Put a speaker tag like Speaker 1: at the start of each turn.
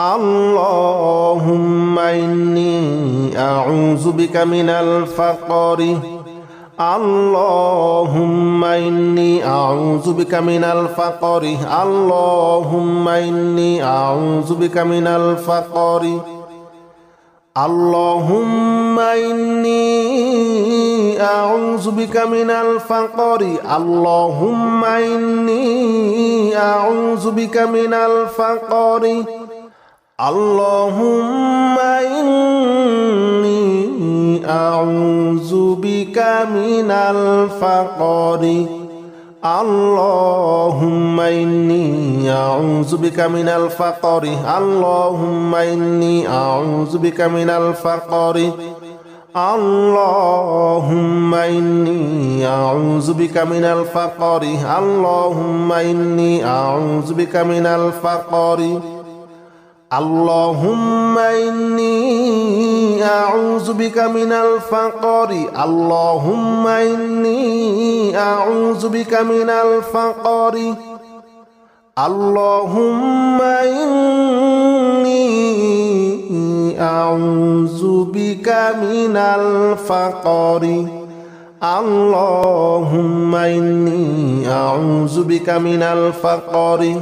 Speaker 1: اللهم إني أعوذ بك من الفقر. اللهم إني أعوذ بك من الفقر. اللهم إني أعوذ بك من الفقر. اللهم إني أعوذ بك من الفقر. اللهم إني أعوذ بك من الفقر. اللهم إني أعوذ بك من الفقر اللهم إني أعوذ بك من الفقر اللهم إني أعوذ بك من الفقر اللهم إني أعوذ بك من الفقر اللهم إني أعوذ بك من الفقر اللهم إني أعوذ بك من الفقر اللهم إني أعوذ بك من الفقر اللهم إني أعوذ بك من الفقر اللهم إني أعوذ بك من الفقر